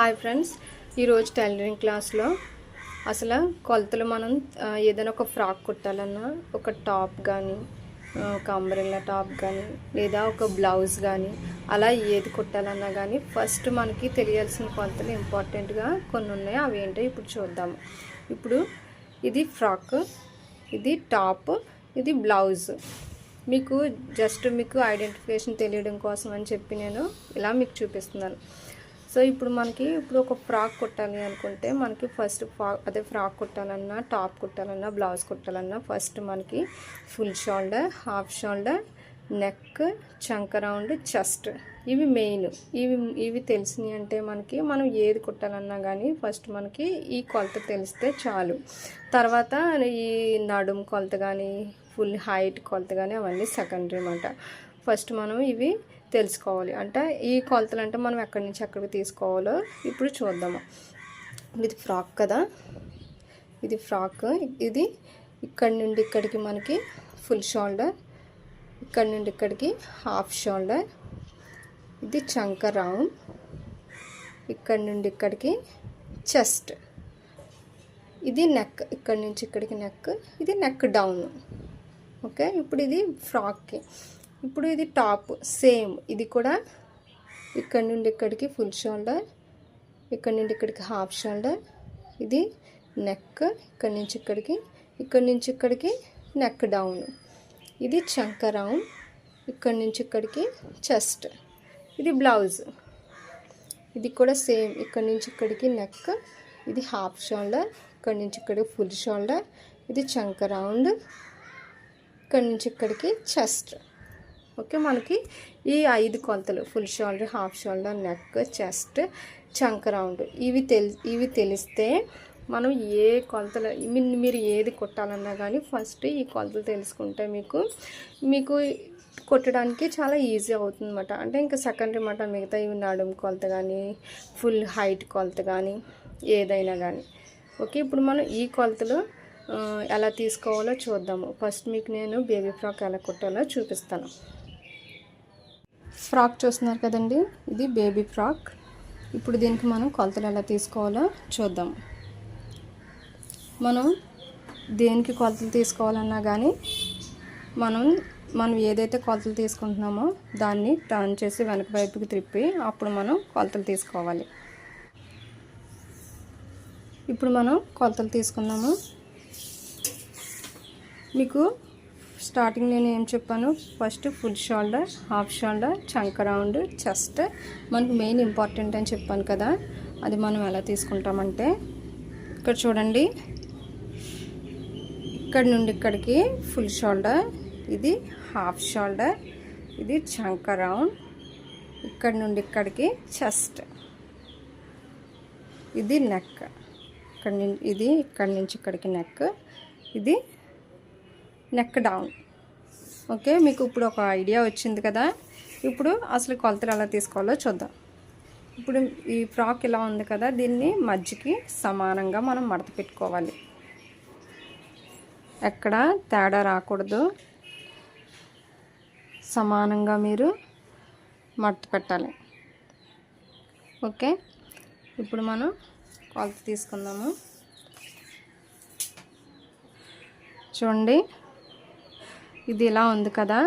Hi friends. ఈరోజు tailoring క్లాస్లో అసలు కొలతలు మనం ఏదైనా ఒక ఫ్రాక్ కుట్టాలన్నా ఒక టాప్ కానీ ఒక అంబ్రెల్లా టాప్ కానీ లేదా ఒక బ్లౌజ్ కానీ అలా ఏది కుట్టాలన్నా కానీ ఫస్ట్ మనకి తెలియాల్సిన కొలతలు ఇంపార్టెంట్గా కొన్ని ఉన్నాయి. అవి ఏంటో ఇప్పుడు చూద్దాము. ఇప్పుడు ఇది ఫ్రాక్ ఇది టాప్ ఇది బ్లౌజ్. మీకు జస్ట్ మీకు ఐడెంటిఫికేషన్ తెలియడం కోసం అని చెప్పి నేను ఇలా మీకు చూపిస్తున్నాను. సో ఇప్పుడు మనకి ఇప్పుడు ఒక ఫ్రాక్ కుట్టాలి అనుకుంటే మనకి ఫస్ట్ ఫ్రాక్ అదే ఫ్రాక్ కుట్టాలన్నా టాప్ కుట్టాలన్నా బ్లౌజ్ కుట్టాలన్నా ఫస్ట్ మనకి full shoulder half shoulder neck చంక రౌండ్ చెస్ట్. ఇవి మెయిన్. ఇవి ఇవి తెలిసినాయి అంటే మనకి మనం ఏది కుట్టాలన్నా కానీ ఫస్ట్ మనకి ఈ కొలత తెలిస్తే చాలు. తర్వాత ఈ నడుము కొలత కానీ ఫుల్ హైట్ కొలత కానీ అవన్నీ సెకండరీ అనమాట ఫస్ట్ మనం ఇవి తెలుసుకోవాలి. అంటే ఈ కొలతలు అంటే మనం ఎక్కడి నుంచి ఎక్కడికి తీసుకోవాలో ఇప్పుడు చూద్దాము. ఇది ఫ్రాక్ కదా? ఇది ఫ్రాక్. ఇది ఇక్కడి నుండి ఇక్కడికి మనకి ఫుల్ షోల్డర్. ఇక్కడ నుండి ఇక్కడికి హాఫ్ షోల్డర్. ఇది చంక రౌండ్ ఇక్కడ నుండి ఇక్కడికి చెస్ట్. ఇది నెక్. ఇక్కడ నుంచి ఇక్కడికి నెక్. ఇది నెక్ డౌన్. ఓకే? ఇప్పుడు ఇది ఫ్రాక్కి. ఇప్పుడు ఇది టాప్ సేమ్. ఇది కూడా ఇక్కడ నుండి ఇక్కడికి ఫుల్ షోల్డర్ ఇక్కడ నుండి ఇక్కడికి హాఫ్ షోల్డర్. ఇది నెక్ ఇక్కడ నుంచి ఇక్కడికి ఇక్కడ నుంచి ఇక్కడికి నెక్ డౌన్. ఇది చంక రౌండ్ ఇక్కడ నుంచి ఇక్కడికి చెస్ట్. ఇది బ్లౌజ్. ఇది కూడా సేమ్. ఇక్కడ నుంచి ఇక్కడికి నెక్ ఇది హాఫ్ షోల్డర్ ఇక్కడ నుంచి ఇక్కడికి ఫుల్ షోల్డర్. ఇది చంక రౌండ్ ఇక్కడ నుంచి ఇక్కడికి చెస్ట్. ఓకే మనకి ఈ ఐదు కొలతలు full shoulder half shoulder neck chest చంక రౌండ్ ఇవి తెలి ఇవి తెలిస్తే మనం ఏ కొలతలు మీ- మీరు ఏది కొట్టాలన్నా కానీ ఫస్ట్ ఈ కొలతలు తెలుసుకుంటే మీకు మీకు కొట్టడానికి చాలా ఈజీ అవుతుంది అనమాట అంటే ఇంకా సెకండరీ మాట మిగతా ఇవి నడుము కొలత కానీ ఫుల్ హైట్ కొలత కానీ ఏదైనా కానీ ఓకే ఇప్పుడు మనం ఈ కొలతలు ఎలా తీసుకోవాలో చూద్దాము. ఫస్ట్ మీకు నేను బేబీ ఫ్రాక్ ఎలా కుట్టాలో చూపిస్తాను. ఫ్రాక్ చూస్తున్నారు కదండి. ఇది బేబీ ఫ్రాక్. ఇప్పుడు దీనికి మనం కొలతలు ఎలా తీసుకోవాలో చూద్దాం. మనం దేనికి కొలతలు తీసుకోవాలన్నా కానీ మనం మనం ఏదైతే కొలతలు తీసుకుంటున్నామో దాన్ని టర్న్ చేసి వెనక వైపుకి త్రిప్పి అప్పుడు మనం కొలతలు తీసుకోవాలి. ఇప్పుడు మనం కొలతలు తీసుకుందాము మీకు స్టార్టింగ్ నేను ఏం చెప్పాను? First full shoulder half shoulder చంక రౌండ్ చెస్ట్. మనకు మెయిన్ ఇంపార్టెంట్ అని చెప్పాను కదా అది మనం ఎలా తీసుకుంటామంటే ఇక్కడ చూడండి. ఇక్కడ నుండి ఇక్కడికి ఫుల్ షోల్డర్ ఇది హాఫ్ షోల్డర్ ఇది చంక రౌండ్ ఇక్కడ నుండి ఇక్కడికి చెస్ట్. ఇది నెక్. ఇక్కడ ఇది ఇక్కడ నుంచి ఇక్కడికి నెక్. ఇది నెక్ డౌన్ ఓకే మీకు ఇప్పుడు ఒక ఐడియా వచ్చింది కదా. ఇప్పుడు అసలు కొలతలు ఎలా తీసుకోవాలో చూద్దాం. ఇప్పుడు ఈ ఫ్రాక్ ఇలా ఉంది కదా దీన్ని మధ్యకి సమానంగా మనం మడత పెట్టుకోవాలి. ఎక్కడ తేడా రాకూడదు. సమానంగా మీరు మడత పెట్టాలి. ఓకే ఇప్పుడు మనం కొలత తీసుకుందాము. చూడండి. ఇది ఇలా ఉంది కదా.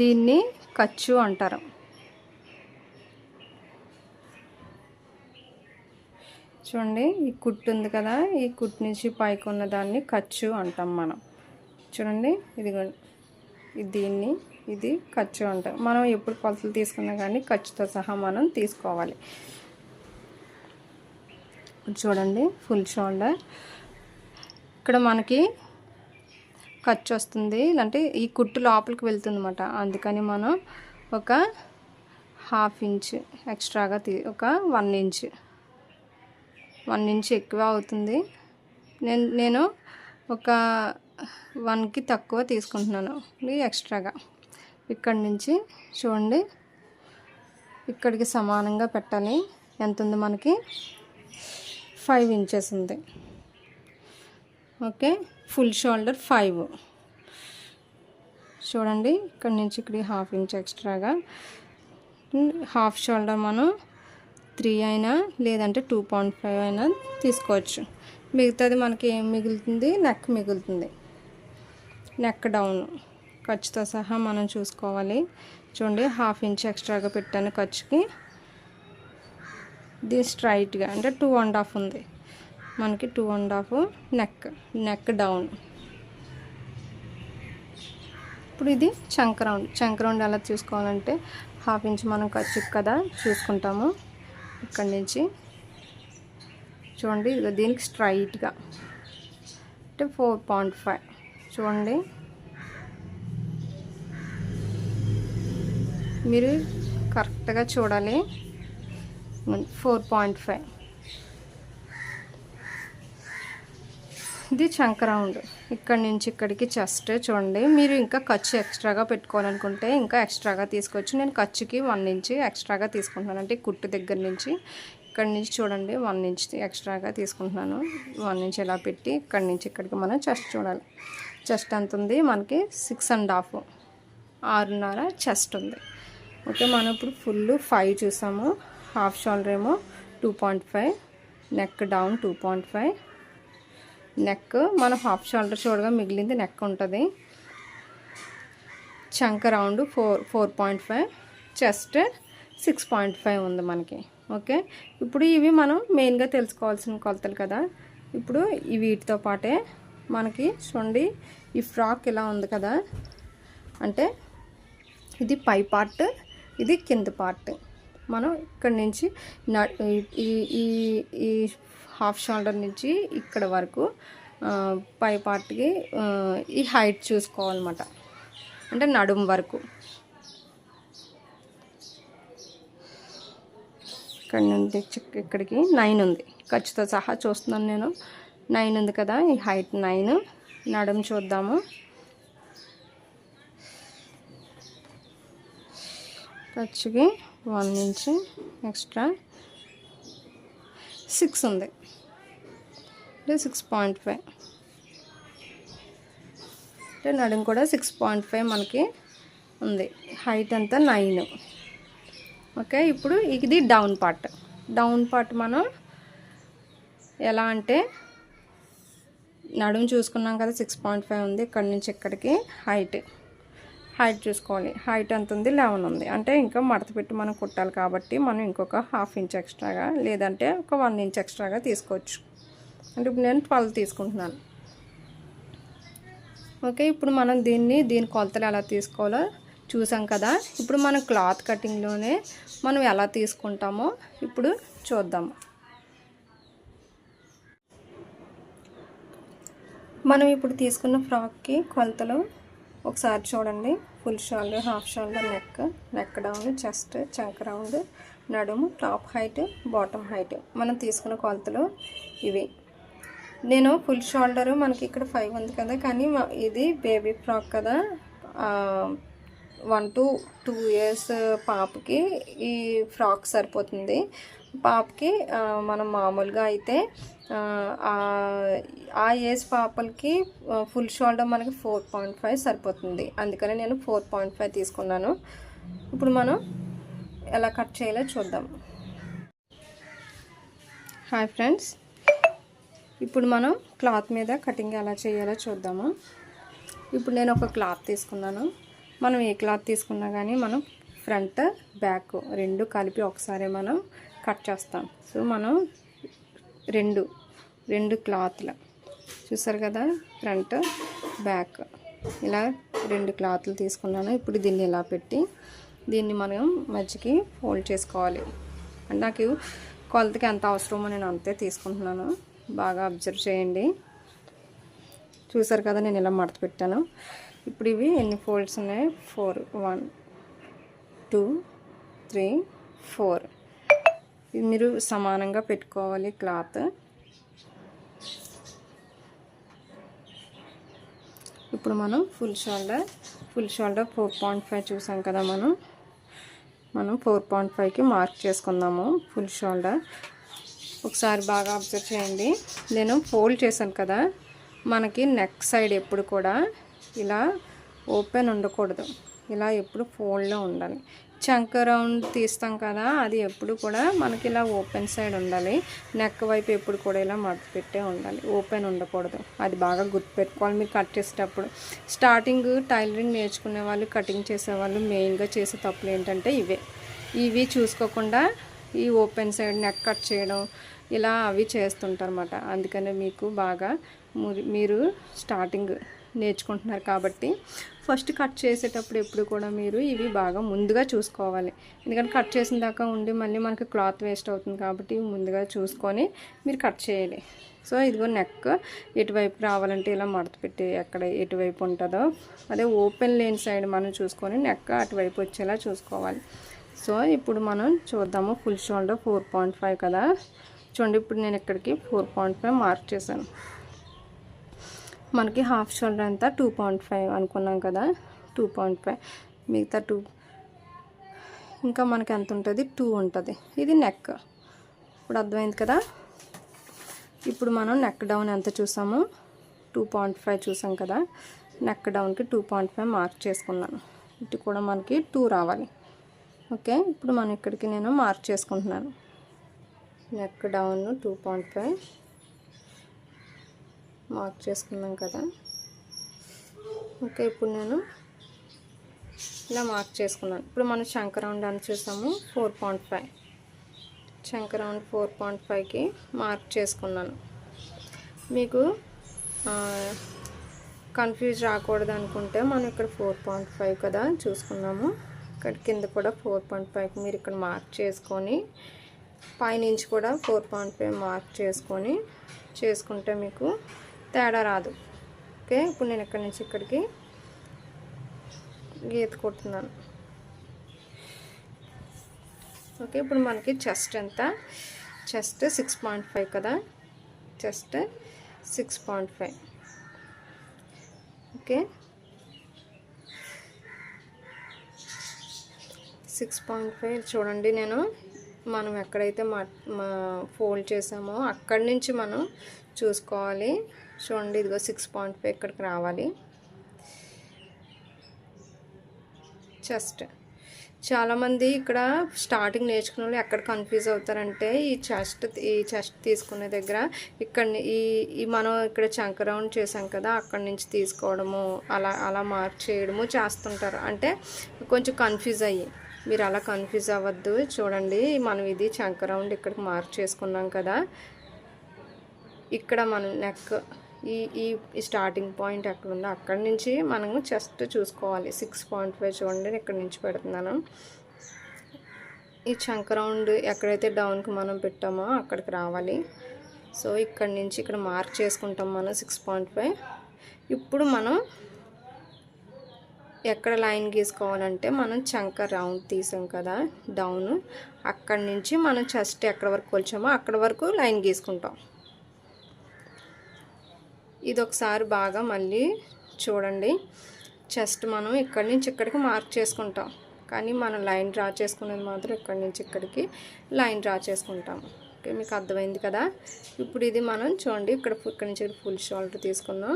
దీన్ని ఖర్చు అంటారు. చూడండి ఈ కుట్టు ఉంది కదా. ఈ కుట్టు నుంచి పైకి ఉన్న దాన్ని ఖర్చు అంటాం మనం. చూడండి ఇది దీన్ని ఇది ఖర్చు అంటాం. మనం ఎప్పుడు కొలతలు తీసుకున్నా కానీ ఖర్చుతో సహా మనం తీసుకోవాలి. చూడండి ఫుల్ షోల్డర్ ఇక్కడ మనకి ఖర్చు వస్తుంది అంటే ఈ కుట్టు లోపలికి వెళ్తుంది అనమాట అందుకని మనం ఒక హాఫ్ ఇంచ్ ఎక్స్ట్రాగా తీ ఒక వన్ ఇంచ్ వన్ ఇంచ్ ఎక్కువ అవుతుంది. నేను నేను ఒక వన్కి తక్కువ తీసుకుంటున్నాను. ఎక్స్ట్రాగా. ఇక్కడి నుంచి చూడండి. ఇక్కడికి సమానంగా పెట్టాలి. ఎంత ఉంది మనకి? ఫైవ్ ఇంచెస్ ఉంది. ఓకే? Full shoulder five. చూడండి ఇక్కడ నుంచి ఇక్కడ హాఫ్ ఇంచ్ ఎక్స్ట్రాగా. హాఫ్ షోల్డర్ మనం త్రీ అయినా లేదంటే టూ పాయింట్ ఫైవ్ అయినా తీసుకోవచ్చు. మిగతాది మనకి ఏం మిగులుతుంది? నెక్ మిగులుతుంది. Neck down. ఖర్చుతో సహా మనం చూసుకోవాలి. చూడండి హాఫ్ ఇంచ్ ఎక్స్ట్రాగా పెట్టాను ఖర్చుకి. ఇది స్ట్రైట్గా అంటే టూ అండ్ హాఫ్ ఉంది. మనకి two and half neck neck down ఇప్పుడు ఇది చంక రౌండ్ రౌండ్ ఎలా చూసుకోవాలంటే హాఫ్ ఇంచ్ మనం ఖర్చు కదా చూసుకుంటాము. ఇక్కడి నుంచి చూడండి దీనికి స్ట్రైట్గా అంటే ఫోర్ పాయింట్ ఫైవ్ చూడండి. మీరు కరెక్ట్గా చూడాలి. ఫోర్ పాయింట్ ఫైవ్ ఇది చంక రౌండ్ ఇక్కడ నుంచి ఇక్కడికి చెస్ట్ చూడండి. మీరు ఇంకా ఖర్చు ఎక్స్ట్రాగా పెట్టుకోవాలనుకుంటే ఇంకా ఎక్స్ట్రాగా తీసుకోవచ్చు. నేను ఖర్చుకి వన్ ఇంచ్ ఎక్స్ట్రాగా తీసుకుంటున్నాను. అంటే కుట్టు దగ్గర నుంచి ఇక్కడ నుంచి చూడండి. వన్ ఇంచ్ ఎక్స్ట్రాగా తీసుకుంటున్నాను. వన్ ఇంచ్ ఇలా పెట్టి ఇక్కడ నుంచి ఇక్కడికి మనం చెస్ట్ చూడాలి. చెస్ట్ ఎంత ఉంది? మనకి సిక్స్ అండ్ హాఫ్ ఆరున్నర చెస్ట్ ఉంది. ఓకే మనం ఇప్పుడు ఫుల్ ఫైవ్ చూసాము. హాఫ్ షోల్డర్ ఏమో two point five neck down two point five neck మనం హాఫ్ షోల్డర్ చూడగా మిగిలింది నెక్ ఉంటుంది. చంక round four four point five chest six point five ఉంది మనకి. ఓకే? ఇప్పుడు ఇవి మనం మెయిన్గా తెలుసుకోవాల్సిన కొలతలు కదా. ఇప్పుడు ఈ వీటితో పాటే మనకి చూడండి ఈ ఫ్రాక్ ఇలా ఉంది కదా. అంటే ఇది పై పార్ట్ ఇది కింద పార్ట్. మనం ఇక్కడ నుంచి ఈ ఈ హాఫ్ షోల్డర్ నుంచి ఇక్కడ వరకు పై పార్ట్కి ఈ హైట్ చూసుకోవాలన్నమాట. అంటే నడుం వరకు. ఇక్కడ నుండి ఇక్కడికి నైన్ ఉంది. ఖర్చుతో సహా చూస్తున్నాను నేను. నైన్ ఉంది కదా ఈ హైట్ నైన్ నడుం చూద్దాము. ఖర్చుకి వన్ ఇంచ్ ఎక్స్ట్రా సిక్స్ ఉంది. అంటే సిక్స్ పాయింట్ ఫైవ్. అంటే నడుం కూడా సిక్స్ పాయింట్ ఫైవ్ మనకి ఉంది. హైట్ అంతా నైన్. ఓకే ఇప్పుడు ఇది డౌన్ పార్ట్. డౌన్ పార్ట్ మనం ఎలా అంటే నడుము చూసుకున్నాం కదా సిక్స్ పాయింట్ ఫైవ్ ఉంది ఇక్కడ నుంచి ఇక్కడికి హైట్. హైట్ చూసుకోవాలి హైట్ ఎంత ఉంది లెవెన్ ఉంది. అంటే ఇంకా మడత పెట్టి మనం కుట్టాలి కాబట్టి మనం ఇంకొక హాఫ్ ఇంచ్ ఎక్స్ట్రాగా లేదంటే ఒక వన్ ఇంచ్ ఎక్స్ట్రాగా తీసుకోవచ్చు. అంటే ఇప్పుడు నేను ట్వెల్వ్ తీసుకుంటున్నాను. ఓకే ఇప్పుడు మనం దీన్ని దీని కొలతలు ఎలా తీసుకోవాలో చూసాం కదా. ఇప్పుడు మనం క్లాత్ కటింగ్లోనే మనం ఎలా తీసుకుంటామో ఇప్పుడు చూద్దాము మనం ఇప్పుడు తీసుకున్న ఫ్రాక్కి కొలతలు ఒకసారి చూడండి. Full shoulder half shoulder neck. Neck down chest చంక రౌండ్ నడుము టాప్ హైట్ బాటమ్ హైట్. మనం తీసుకున్న కొలతలు ఇవి. నేను ఫుల్ షోల్డర్ మనకి ఇక్కడ ఫైవ్ ఉంది కదా కానీ ఇది బేబీ ఫ్రాక్ కదా. వన్ టు టూ ఇయర్స్ పాపకి ఈ ఫ్రాక్ సరిపోతుంది. పాపకి మనం మామూలుగా అయితే ఆ, ఏజ్ పాపలకి ఫుల్ షోల్డర్ మనకి ఫోర్ పాయింట్ ఫైవ్ సరిపోతుంది. అందుకని నేను ఫోర్ పాయింట్ ఫైవ్ తీసుకున్నాను. ఇప్పుడు మనం ఎలా కట్ చేయాలో చూద్దాం. Hi friends. ఇప్పుడు మనం క్లాత్ మీద కటింగ్ ఎలా చేయాలో చూద్దాము. ఇప్పుడు నేను ఒక క్లాత్ తీసుకున్నాను. మనం ఏ క్లాత్ తీసుకున్నా కానీ మనం ఫ్రంట్ బ్యాక్ రెండు కలిపి ఒకసారి మనం కట్ చేస్తాం. సో మనం రెండు రెండు క్లాత్లు. చూసారు కదా ఫ్రంట్ బ్యాక్. ఇలా రెండు క్లాత్లు తీసుకున్నాను. ఇప్పుడు దీన్ని ఇలా పెట్టి దీన్ని మనం మధ్యకి ఫోల్డ్ చేసుకోవాలి. అంటే నాకు కొలతకి ఎంత అవసరమో నేను అంతే తీసుకుంటున్నాను. బాగా అబ్జర్వ్ చేయండి. చూసారు కదా నేను ఇలా మడత పెట్టాను. ఇప్పుడు ఇవి ఎన్ని ఫోల్డ్స్ ఉన్నాయి? Four one two three four. ఇది మీరు సమానంగా పెట్టుకోవాలి క్లాత్. ఇప్పుడు మనం full shoulder full shoulder four point five చూసాం కదా మనం. మనం ఫోర్ పాయింట్ ఫైవ్కి మార్క్ చేసుకుందాము ఫుల్ షోల్డర్. ఒకసారి బాగా అబ్జర్వ్ చేయండి. నేను ఫోల్డ్ చేశాను కదా మనకి నెక్ సైడ్ ఎప్పుడు కూడా ఇలా ఓపెన్ ఉండకూడదు. ఇలా ఎప్పుడు ఫోల్డ్లో ఉండాలి. చంక రౌండ్ తీస్తాం కదా అది ఎప్పుడు కూడా మనకి ఇలా ఓపెన్ సైడ్ ఉండాలి. నెక్ వైపు ఎప్పుడు కూడా ఇలా మడత పెట్టే ఉండాలి. ఓపెన్ ఉండకూడదు. అది బాగా గుర్తుపెట్టుకోవాలి మీరు కట్ చేసేటప్పుడు. స్టార్టింగ్ టైలరింగ్ నేర్చుకునే వాళ్ళు కటింగ్ చేసేవాళ్ళు మెయిన్గా చేసే తప్పులు ఏంటంటే ఇవే. ఇవి చూసుకోకుండా ఈ ఓపెన్ సైడ్ నెక్ కట్ చేయడం ఇలా అవి చేస్తుంటారు అన్నమాట అందుకనే మీకు బాగా మురి- మీరు స్టార్టింగ్ నేర్చుకుంటున్నారు కాబట్టి ఫస్ట్ కట్ చేసేటప్పుడు ఎప్పుడు కూడా మీరు ఇవి బాగా ముందుగా చూసుకోవాలి. ఎందుకంటే కట్ చేసిన దాకా ఉండి మళ్ళీ మనకి క్లాత్ వేస్ట్ అవుతుంది కాబట్టి ముందుగా చూసుకొని మీరు కట్ చేయాలి. సో ఇదిగో నెక్ ఎటువైపు రావాలంటే ఇలా మడత పెట్టి ఎక్కడ ఎటువైపు ఉంటుందో అదే ఓపెన్ లేని సైడ్ మనం చూసుకొని నెక్ అటువైపు వచ్చేలా చూసుకోవాలి. సో ఇప్పుడు మనం చూద్దాము full shoulder four point five కదా. చూడండి ఇప్పుడు నేను ఇక్కడికి ఫోర్ పాయింట్ ఫైవ్ మార్క్ చేశాను. మనకి హాఫ్ షోల్డర్ అంతా టూ పాయింట్ ఫైవ్ అనుకున్నాం కదా. టూ పాయింట్ ఫైవ్ మిగతా టూ ఇంకా మనకి ఎంత ఉంటుంది? టూ ఉంటుంది. ఇది నెక్ ఇప్పుడు అర్థమైంది కదా? ఇప్పుడు మనం నెక్ డౌన్ ఎంత చూసాము? టూ పాయింట్ ఫైవ్ చూసాం కదా. నెక్ డౌన్కి టూ పాయింట్ ఫైవ్ మార్క్ చేసుకున్నాను ఇటు కూడా మనకి టూ రావాలి. ఓకే? ఇప్పుడు మనం ఇక్కడికి నేను మార్క్ చేసుకుంటున్నాను. Neck down two point five mark చేసుకున్నాం కదా. ఓకే ఇప్పుడు నేను ఇలా మార్క్ చేసుకున్నాను. ఇప్పుడు మనం శంకరౌండ్ అని చూసాము ఫోర్ పాయింట్ ఫైవ్. శంకరౌండ్ ఫోర్ పాయింట్ ఫైవ్కి మార్క్ చేసుకున్నాను. మీకు కన్ఫ్యూజ్ రాకూడదు అనుకుంటే మనం ఇక్కడ ఫోర్ పాయింట్ ఫైవ్ కదా చూసుకున్నాము ఇక్కడ కింద కూడా ఫోర్ పాయింట్ ఫైవ్కి మీరు ఇక్కడ మార్క్ చేసుకొని పైనుంచి కూడా ఫోర్ పాయింట్ ఫైవ్ మార్క్ చేసుకొని చేసుకుంటే మీకు తేడా రాదు. ఓకే? ఇప్పుడు నేను ఇక్కడి నుంచి ఇక్కడికి గీత కొడుతున్నాను. ఓకే? ఇప్పుడు మనకి చెస్ట్ ఎంత? చెస్ట్ సిక్స్ పాయింట్ ఫైవ్ కదా? Chest six point five. Okay? Six point five. చూడండి నేను మనం ఎక్కడైతే మా ఫోల్డ్ చేసామో అక్కడి నుంచి మనం చూసుకోవాలి. చూడండి ఇదిగో సిక్స్ పాయింట్ ఫైవ్ ఇక్కడికి రావాలి. చెస్ట్ చాలామంది ఇక్కడ స్టార్టింగ్ నేర్చుకున్న వాళ్ళు ఎక్కడ కన్ఫ్యూజ్ అవుతారంటే ఈ చెస్ట్ ఈ చెస్ట్ తీసుకునే దగ్గర ఇక్కడ ఈ ఈ మనం ఇక్కడ చంక రౌండ్ చేసాం కదా అక్కడి నుంచి తీసుకోవడము అలా అలా మార్క్ చేయడము చేస్తుంటారు. అంటే కొంచెం కన్ఫ్యూజ్ అయ్యి. మీరు అలా కన్ఫ్యూజ్ అవ్వద్దు. చూడండి మనం ఇది చంక రౌండ్ ఇక్కడికి మార్క్ చేసుకున్నాం కదా. ఇక్కడ మనం నెక్ ఈ ఈ స్టార్టింగ్ పాయింట్ ఎక్కడ ఉందో అక్కడి నుంచి మనం చెస్ట్ చూసుకోవాలి. సిక్స్ పాయింట్ ఫైవ్ చూడండి నేను ఇక్కడ నుంచి పెడుతున్నాను. ఈ చంక రౌండ్ ఎక్కడైతే డౌన్కి మనం పెట్టామో అక్కడికి రావాలి. సో ఇక్కడ నుంచి ఇక్కడ మార్క్ చేసుకుంటాం మనం సిక్స్ పాయింట్ ఫైవ్ ఇప్పుడు మనం ఎక్కడ లైన్ గీసుకోవాలంటే మనం చంక రౌండ్ తీసాం కదా డౌన్ అక్కడి నుంచి మనం చెస్ట్ ఎక్కడ వరకు కొలిచామో అక్కడ వరకు లైన్ గీసుకుంటాం. ఇది ఒకసారి బాగా మళ్ళీ చూడండి. చెస్ట్ మనం ఇక్కడి నుంచి ఇక్కడికి మార్క్ చేసుకుంటాం. కానీ మనం లైన్ డ్రా చేసుకునేది మాత్రం ఇక్కడి నుంచి ఇక్కడికి లైన్ డ్రా చేసుకుంటాం. ఓకే మీకు అర్థమైంది కదా? ఇప్పుడు ఇది మనం చూడండి ఇక్కడ ఇక్కడి నుంచి ఇక్కడ ఫుల్ షోల్డర్ తీసుకున్నాం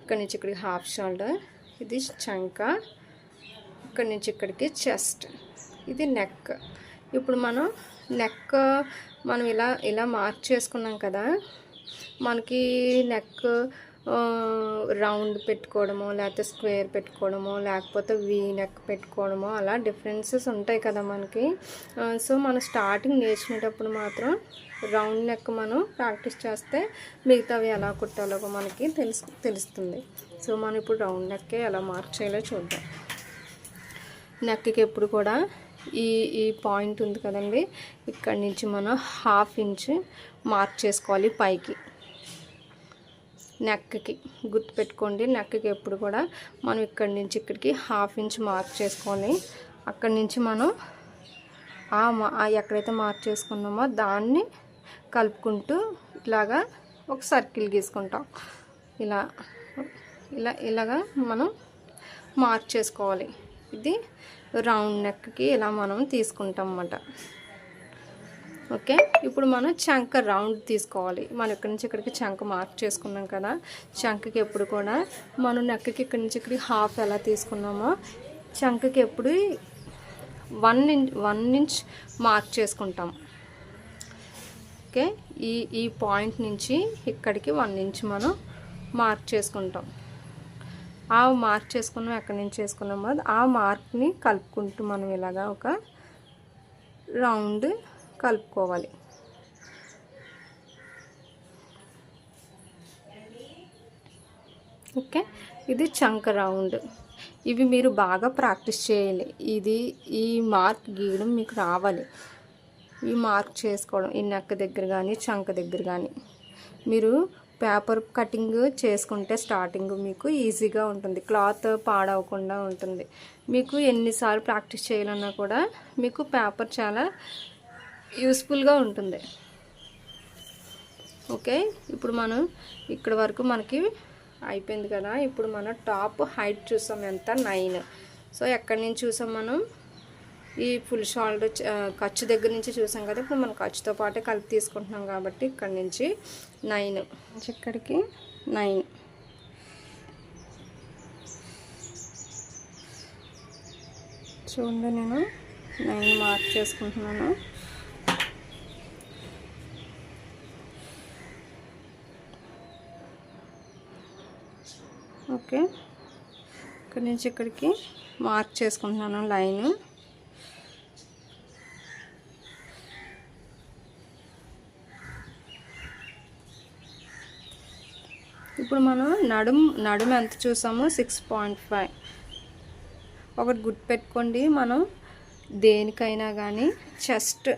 ఇక్కడి నుంచి ఇక్కడికి హాఫ్ షోల్డర్ ఇది చంక ఇక్కడి నుంచి ఇక్కడికి చెస్ట్ ఇది నెక్. ఇప్పుడు మనం నెక్ మనం ఇలా ఇలా మార్క్ చేసుకున్నాం కదా మనకి నెక్ రౌండ్ పెట్టుకోవడమో లేకపోతే స్క్వేర్ పెట్టుకోవడమో లేకపోతే వీ నెక్ పెట్టుకోవడమో అలా డిఫరెన్సెస్ ఉంటాయి కదా మనకి. సో మనం స్టార్టింగ్ నేర్చుకునేటప్పుడు మాత్రం రౌండ్ నెక్ మనం ప్రాక్టీస్ చేస్తే మిగతావి ఎలా కుట్టాలో మనకి తెలుసు తెలుస్తుంది. సో మనం ఇప్పుడు రౌండ్ నెక్కే ఎలా మార్క్ చేయాలో చూద్దాం. నెక్కి ఎప్పుడు కూడా ఈ ఈ పాయింట్ ఉంది కదండి. ఇక్కడి నుంచి మనం హాఫ్ ఇంచ్ మార్క్ చేసుకోవాలి పైకి. నెక్కి గుర్తుపెట్టుకోండి. నెక్కి ఎప్పుడు కూడా మనం ఇక్కడి నుంచి ఇక్కడికి హాఫ్ ఇంచ్ మార్క్ చేసుకొని అక్కడి నుంచి మనం ఆ మా- ఆ ఎక్కడైతే మార్క్ చేసుకున్నామో దాన్ని కలుపుకుంటూ ఇలాగా ఒక సర్కిల్ గీసుకుంటాం. ఇలా ఇలా ఇలాగా మనం మార్క్ చేసుకోవాలి. ఇది రౌండ్ నెక్కి ఇలా మనం తీసుకుంటాం అన్నమాట. ఓకే? ఇప్పుడు మనం చంక రౌండ్ తీసుకోవాలి. మనం ఇక్కడి నుంచి ఇక్కడికి చంక మార్క్ చేసుకున్నాం కదా. చంకకి ఎప్పుడు కూడా మనం నెక్కకి ఇక్కడి నుంచి ఇక్కడికి హాఫ్ ఎలా తీసుకున్నామో చంకకి ఎప్పుడు one inch one inch mark చేసుకుంటాం. ఓకే? ఈ ఈ పాయింట్ నుంచి ఇక్కడికి వన్ ఇంచ్ మనం మార్క్ చేసుకుంటాం. ఆ మార్క్ చేసుకున్నాం ఎక్కడి నుంచి చేసుకున్నామో ఆ మార్క్ని కలుపుకుంటూ మనం ఇలాగా ఒక రౌండ్ కలుపుకోవాలి. ఓకే ఇది చంక రౌండ్. ఇవి మీరు బాగా ప్రాక్టీస్ చేయాలి ఇది ఈ మార్క్ గీయడం మీకు రావాలి. ఈ మార్క్ చేసుకోవడం ఈ నెక్క దగ్గర కానీ చంక దగ్గర కానీ మీరు పేపర్ కటింగ్ చేసుకుంటే స్టార్టింగ్ మీకు ఈజీగా ఉంటుంది. క్లాత్ పాడవకుండా ఉంటుంది. మీకు ఎన్నిసార్లు ప్రాక్టీస్ చేయాలన్నా కూడా మీకు పేపర్ చాలా యూస్ఫుల్గా ఉంటుంది. ఓకే ఇప్పుడు మనం ఇక్కడ వరకు మనకి అయిపోయింది కదా. ఇప్పుడు మనం టాప్ హైట్ చూసాం ఎంత? నైన్. సో ఎక్కడి నుంచి చూసాం మనం? ఈ ఫుల్ షోల్డర్ ఖర్చు దగ్గర నుంచి చూసాం కదా. ఇప్పుడు మనం ఖర్చుతో పాటే కలిపి తీసుకుంటున్నాం కాబట్టి ఇక్కడ నుంచి నైన్. ఇక్కడికి నైన్. చూడండి నేను నైన్ మార్క్ చేసుకుంటున్నాను. ఓకే. ఇక్కడ నుంచి ఇక్కడికి మార్క్ చేసుకుంటున్నాను లైన్. ఇప్పుడు మనం నడుం నడుము ఎంత చూసామో? Six point five. ఒకటి గుర్తుపెట్టుకోండి మనం దేనికైనా కానీ చెస్ట్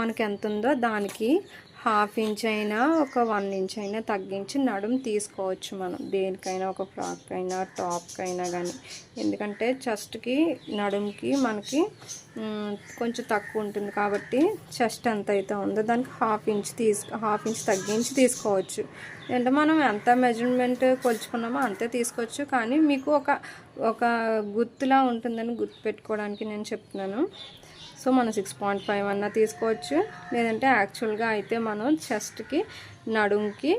మనకి ఎంత ఉందో దానికి హాఫ్ ఇంచ్ అయినా ఒక వన్ ఇంచ్ అయినా తగ్గించి నడుము తీసుకోవచ్చు మనం. దేనికైనా ఒక ఫ్రాక్ అయినా టాప్కి అయినా కానీ ఎందుకంటే చెస్ట్కి నడుముకి మనకి కొంచెం తక్కువ ఉంటుంది కాబట్టి చెస్ట్ ఎంత అయితే ఉందో దానికి హాఫ్ ఇంచ్ తీసు హాఫ్ ఇంచ్ తగ్గించి తీసుకోవచ్చు. అంటే మనం ఎంత మెజర్మెంట్ కొలుచుకున్నామో అంతే తీసుకోవచ్చు. కానీ మీకు ఒక ఒక గుర్తులా ఉంటుందని గుర్తు పెట్టుకోవడానికి నేను చెప్తున్నాను. సో మనం సిక్స్ పాయింట్ ఫైవ్ అన్నా తీసుకోవచ్చు. లేదంటే యాక్చువల్గా అయితే మనం చెస్ట్కి నడుంకి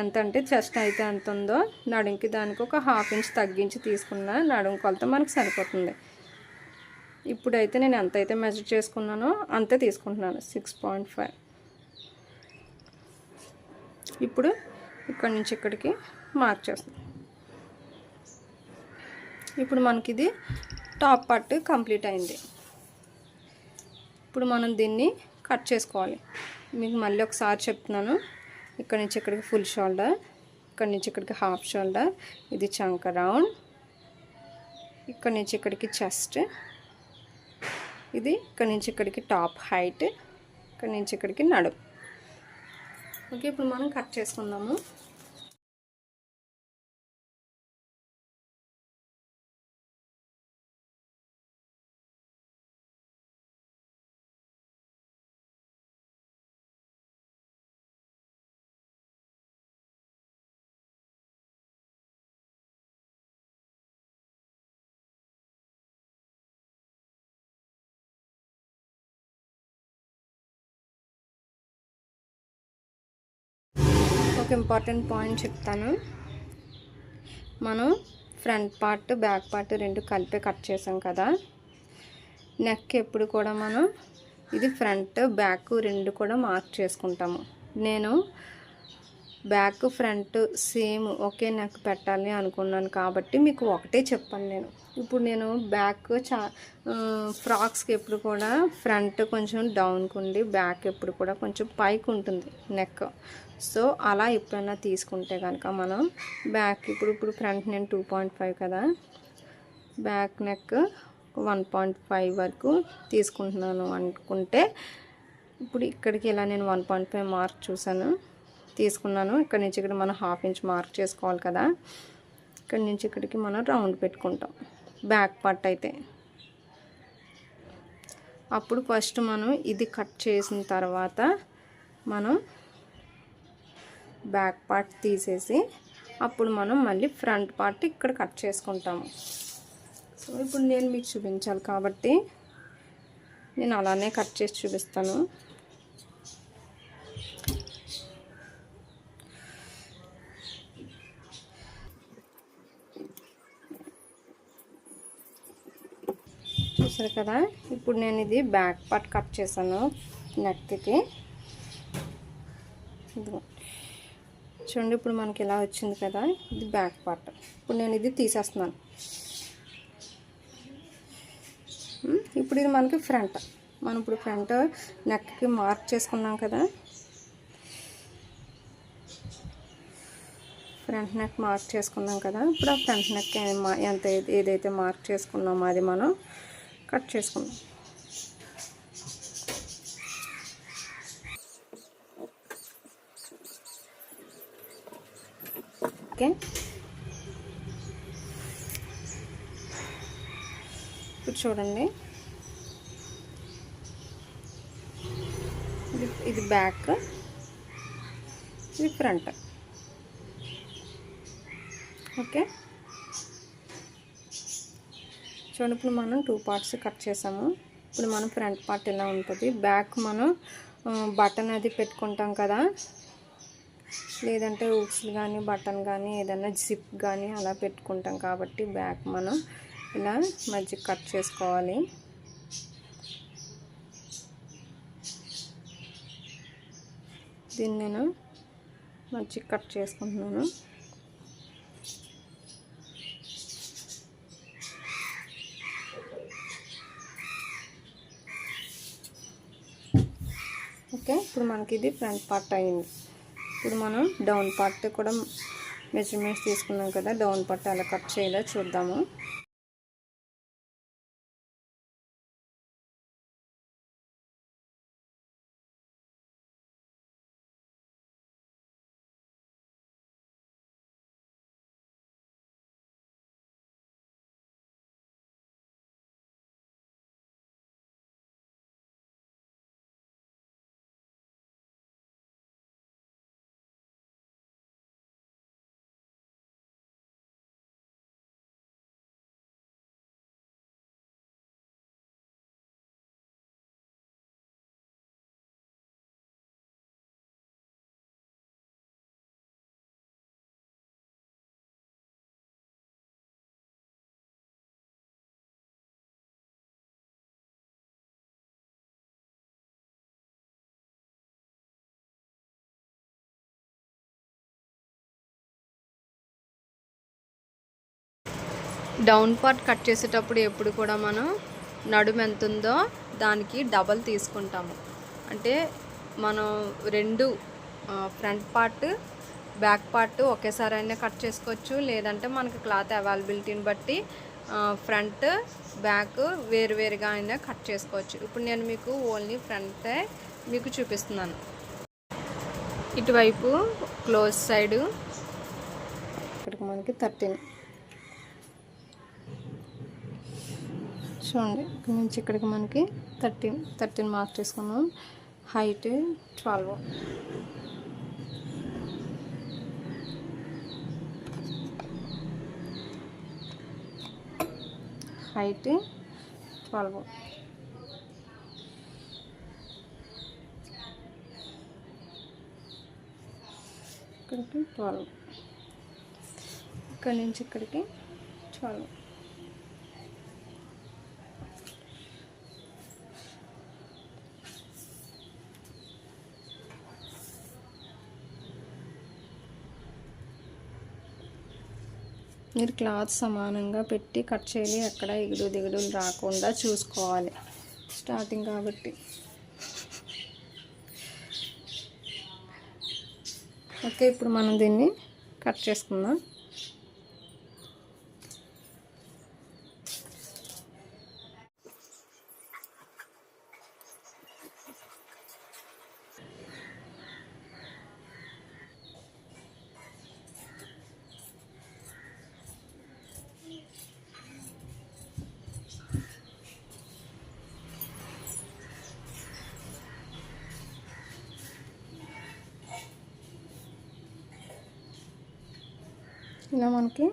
ఎంత అంటే చెస్ట్ అయితే ఎంత ఉందో నడుంకి దానికి ఒక హాఫ్ ఇంచ్ తగ్గించి తీసుకున్న నడుం కొలత మనకు సరిపోతుంది. ఇప్పుడైతే నేను ఎంత అయితే మెజర్ చేసుకున్నానో అంతే తీసుకుంటున్నాను సిక్స్ పాయింట్ ఫైవ్ ఇప్పుడు ఇక్కడి నుంచి ఇక్కడికి మార్క్ చేస్తాం ఇప్పుడు మనకి ఇది టాప్ పార్ట్ కంప్లీట్ అయింది. ఇప్పుడు మనం దీన్ని కట్ చేసుకోవాలి. మీకు మళ్ళీ ఒకసారి చెప్తున్నాను. ఇక్కడ నుంచి ఇక్కడికి ఫుల్ షోల్డర్ ఇక్కడ నుంచి ఇక్కడికి హాఫ్ షోల్డర్ ఇది చంక రౌండ్ ఇక్కడ నుంచి ఇక్కడికి చెస్ట్ ఇది ఇక్కడ నుంచి ఇక్కడికి టాప్ హైట్ ఇక్కడ నుంచి ఇక్కడికి నడు. ఓకే ఇప్పుడు మనం కట్ చేసుకుందాము. ఒక ఇంపార్టెంట్ పాయింట్ చెప్తాను. మనం ఫ్రంట్ పార్ట్ బ్యాక్ పార్ట్ రెండు కలిపే కట్ చేసాం కదా. నెక్ ఎప్పుడు కూడా మనం ఇది ఫ్రంట్ బ్యాక్ రెండు కూడా మార్క్ చేసుకుంటాము. నేను బ్యాక్ ఫ్రంట్ సేమ్ ఒకే నెక్ పెట్టాలి అనుకున్నాను కాబట్టి మీకు ఒకటే చెప్పాను నేను. ఇప్పుడు నేను బ్యాక్ చా ఫ్రాక్స్కి ఎప్పుడు కూడా ఫ్రంట్ కొంచెం డౌన్కి ఉండి బ్యాక్ ఎప్పుడు కూడా కొంచెం పైకి ఉంటుంది నెక్ సో అలా ఎప్పుడైనా తీసుకుంటే కనుక మనం బ్యాక్ ఇప్పుడు ఇప్పుడు ఫ్రంట్ నేను టూ పాయింట్ ఫైవ్ కదా back neck one point five వరకు తీసుకుంటున్నాను అనుకుంటే ఇప్పుడు ఇక్కడికి ఇలా నేను వన్ పాయింట్ ఫైవ్ మార్క్ చూసాను తీసుకున్నాను. ఇక్కడ నుంచి ఇక్కడ మనం హాఫ్ ఇంచ్ మార్క్ చేసుకోవాలి కదా ఇక్కడ నుంచి ఇక్కడికి మనం రౌండ్ పెట్టుకుంటాం బ్యాక్ పార్ట్ అయితే. అప్పుడు ఫస్ట్ మనం ఇది కట్ చేసిన తర్వాత మనం బ్యాక్ పార్ట్ తీసేసి అప్పుడు మనం మళ్ళీ ఫ్రంట్ పార్ట్ ఇక్కడ కట్ చేసుకుంటాము. సో ఇప్పుడు నేను మీకు చూపించాలి కాబట్టి నేను అలానే కట్ చేసి చూపిస్తాను. చూసారు కదా? ఇప్పుడు నేను ఇది బ్యాక్ పార్ట్ కట్ చేశాను నెక్కి ఇదిగో. చూడండి ఇప్పుడు మనకి ఇలా వచ్చింది కదా ఇది బ్యాక్ పార్ట్ ఇప్పుడు నేను ఇది తీసేస్తున్నాను. ఇప్పుడు ఇది మనకి ఫ్రంట్ మనం ఇప్పుడు ఫ్రంట్ నెక్కి మార్క్ చేసుకున్నాం కదా. ఫ్రంట్ నెక్ మార్క్ చేసుకున్నాం కదా. ఇప్పుడు ఆ ఫ్రంట్ నెక్ ఎంత ఏదైతే మార్క్ చేసుకున్నామో అది మనం కట్ చేసుకున్నాం ఓకే. ఇప్పుడు చూడండి. ఇది బ్యాక్ ఇది ఫ్రంట్. ఓకే. చూడండి ఇప్పుడు మనం టూ పార్ట్స్ కట్ చేసాము. ఇప్పుడు మనం ఫ్రంట్ పార్ట్ ఎలా ఉంటుంది? బ్యాక్ మనం బటన్ అది పెట్టుకుంటాం కదా. లేదంటే ఉక్స్లు కానీ బటన్ కానీ ఏదైనా జిప్ కానీ అలా పెట్టుకుంటాం కాబట్టి బ్యాక్ మనం ఇలా మధ్య కట్ చేసుకోవాలి. దీన్ని నేను మధ్య కట్ చేసుకుంటున్నాను. ఓకే ఇప్పుడు మనకి ఇది ఫ్రంట్ పార్ట్ అయింది. ఇప్పుడు మనం డౌన్ పార్ట్ కూడా మెజర్మెంట్స్ తీసుకున్నాం కదా డౌన్ పార్ట్ ఎలా కట్ చేయాలో చూద్దాము. డౌన్ పార్ట్ కట్ చేసేటప్పుడు ఎప్పుడు కూడా మనం నడుము ఎంత ఉందో దానికి డబల్ తీసుకుంటాము. అంటే మనం రెండు ఫ్రంట్ పార్ట్ బ్యాక్ పార్ట్ ఒకేసారి అయినా కట్ చేసుకోవచ్చు. లేదంటే మనకి క్లాత్ అవైలబిలిటీని బట్టి ఫ్రంట్ బ్యాక్ వేరువేరుగా అయినా కట్ చేసుకోవచ్చు. ఇప్పుడు నేను మీకు ఓన్లీ ఫ్రంటే మీకు చూపిస్తున్నాను. ఇటువైపు క్లోజ్ సైడు. ఇక్కడికి మనకి థర్టీన్. చూడండి ఇక్కడ నుంచి ఇక్కడికి మనకి థర్టీన్ థర్టీన్ మార్క్ చేసుకున్నాం హైట్ ట్వెల్వ్ హైట్ ట్వెల్వ్ ఇక్కడికి ట్వెల్వ్ ఇక్కడ నుంచి ఇక్కడికి ట్వెల్వ్ మీరు క్లాత్ సమానంగా పెట్టి కట్ చేయాలి. ఎక్కడ ఎగుడు దిగుడులు రాకుండా చూసుకోవాలి. స్టార్టింగ్ కాబట్టి. ఓకే ఇప్పుడు మనం దీన్ని కట్ చేసుకుందాం. ఇలా మనకి.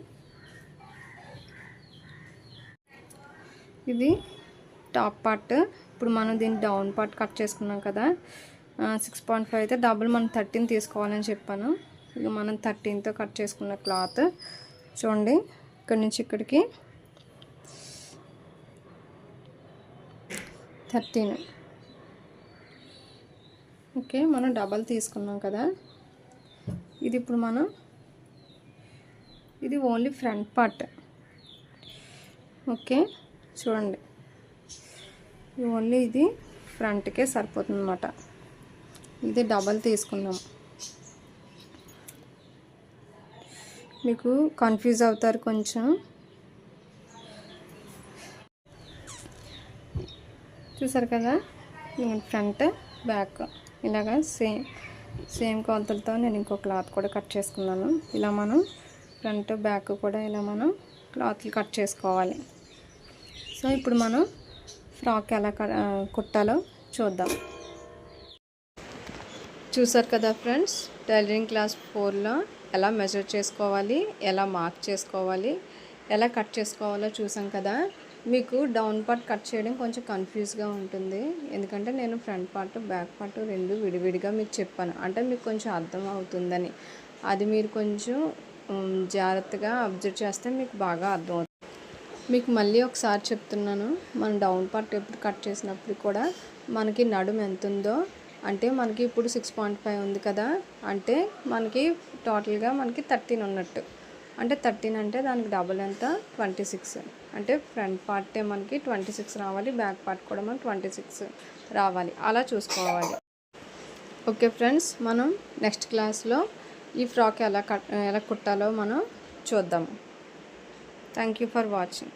ఇది టాప్ పార్ట్. ఇప్పుడు మనం దీన్ని డౌన్ పార్ట్ కట్ చేసుకున్నాం కదా. సిక్స్ పాయింట్ ఫైవ్ అయితే డబుల్ మనం థర్టీన్ తీసుకోవాలని చెప్పాను. ఇక మనం థర్టీన్తో కట్ చేసుకున్న క్లాత్. చూడండి ఇక్కడి నుంచి ఇక్కడికి. థర్టీన్. ఓకే మనం డబల్ తీసుకున్నాం కదా. ఇది ఇప్పుడు మనం ఇది ఓన్లీ ఫ్రంట్ పార్ట్. ఓకే చూడండి. ఓన్లీ ఇది ఫ్రంట్కే సరిపోతుంది అనమాట ఇది డబల్ తీసుకున్నాం మీకు కన్ఫ్యూజ్ అవుతారు కొంచెం. చూసారు కదా? ఫ్రంట్ బ్యాక్ ఇలాగా సేమ్ సేమ్ కొలతలతో నేను ఇంకో క్లాత్ కూడా కట్ చేసుకున్నాను. ఇలా మనం ఫ్రంట్ బ్యాక్ కూడా ఇలా మనం క్లాత్లు కట్ చేసుకోవాలి. సో ఇప్పుడు మనం ఫ్రాక్ ఎలా కుట్టాలో చూద్దాం. చూసారు కదా ఫ్రెండ్స్ టైలరింగ్ క్లాస్ ఫోర్లో ఎలా మెజర్ చేసుకోవాలి ఎలా మార్క్ చేసుకోవాలి ఎలా కట్ చేసుకోవాలో చూసాం కదా. మీకు డౌన్ పార్ట్ కట్ చేయడం కొంచెం కన్ఫ్యూజ్గా ఉంటుంది. ఎందుకంటే నేను ఫ్రంట్ పార్ట్ బ్యాక్ పార్ట్ రెండు విడివిడిగా మీకు చెప్పాను. అంటే మీకు కొంచెం అర్థం అవుతుందని. అది మీరు కొంచెం జాగ్రత్తగా అబ్జర్వ్ చేస్తే మీకు బాగా అర్థమవుతుంది మీకు మళ్ళీ ఒకసారి చెప్తున్నాను మనం డౌన్ పార్ట్ ఎప్పుడు కట్ చేసినప్పుడు కూడా మనకి నడుము ఎంత ఉందో అంటే మనకి ఇప్పుడు సిక్స్ పాయింట్ ఫైవ్ ఉంది కదా అంటే మనకి టోటల్గా మనకి థర్టీన్ ఉన్నట్టు. అంటే థర్టీన్ అంటే దానికి డబుల్ ఎంత? Twenty six. అంటే ఫ్రంట్ పార్టే మనకి ట్వంటీ సిక్స్ రావాలి బ్యాక్ పార్ట్ కూడా మనకి ట్వంటీ సిక్స్ రావాలి. అలా చూసుకోవాలి. ఓకే ఫ్రెండ్స్ మనం నెక్స్ట్ క్లాస్లో ఈ ఫ్రాక్ ఎలా కట్ ఎలా కుట్టాలో మనం చూద్దాము థ్యాంక్ యూ ఫర్ వాచింగ్